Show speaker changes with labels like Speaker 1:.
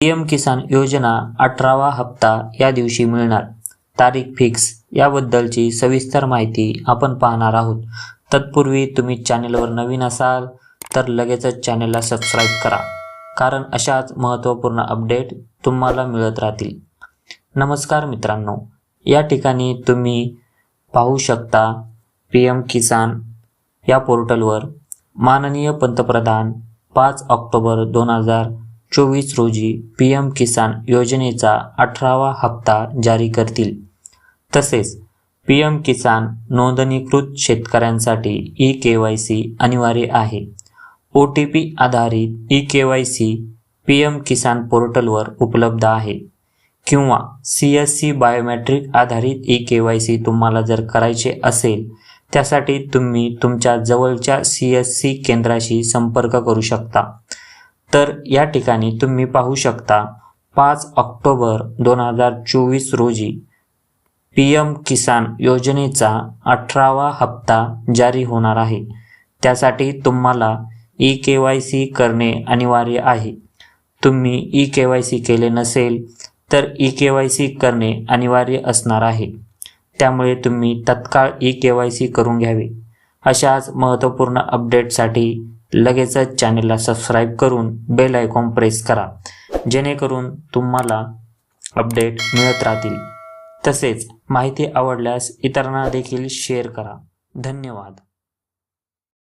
Speaker 1: PM किसान योजना अठरावा हप्ता या दिवशी मिळणार. तारीख फिक्स याबद्दलची सविस्तर माहिती आपण पाहणार आहोत. तत्पूर्वी तुम्ही चॅनेलवर नवीन असाल तर लगेचच चॅनेलला सबस्क्राईब करा कारण अशाच महत्त्वपूर्ण अपडेट तुम्हाला मिळत राहतील. नमस्कार मित्रांनो या ठिकाणी तुम्ही पाहू शकता पी एम किसान या पोर्टलवर माननीय पंतप्रधान पाच ऑक्टोबर दोन हजार चोवीस रोजी पी एम किसान योजनेचा अठरावा हप्ता जारी करतील. तसेच पी एम किसान नोंदणीकृत शेतकऱ्यांसाठी ई के वाय सी अनिवार्य आहे. ओ टी पी आधारित E K Y C P M Kisan पोर्टलवर उपलब्ध आहे. किंवा सी एस सी बायोमॅट्रिक आधारित ई के वाय सी तुम्हाला जर करायचे असेल त्यासाठी तुम्ही तुमच्या जवळच्या सी एस सी केंद्राशी संपर्क करू शकता. तर या ठिकाणी तुम्ही पाहू शकता पाच ऑक्टोबर दोन हजार चोवीस रोजी पी एम किसान योजनेचा अठरावा हप्ता जारी होणार आहे. त्यासाठी तुम्हाला ई के वाय सी करणे अनिवार्य आहे. तुम्ही ई के वाय सी केले नसेल तर ई के वाय सी करणे अनिवार्य असणार आहे. त्यामुळे तुम्ही तत्काळ ई के वाय सी करून घ्यावे. अशाच महत्त्वपूर्ण अपडेटसाठी लगेचच चॅनेलला सबस्क्राईब करून बेल आयकॉन प्रेस करा. जेणेकरून तुम्हाला अपडेट मिळत राहतील. तसेच माहिती आवडल्यास इतरांना देखील शेअर करा. धन्यवाद.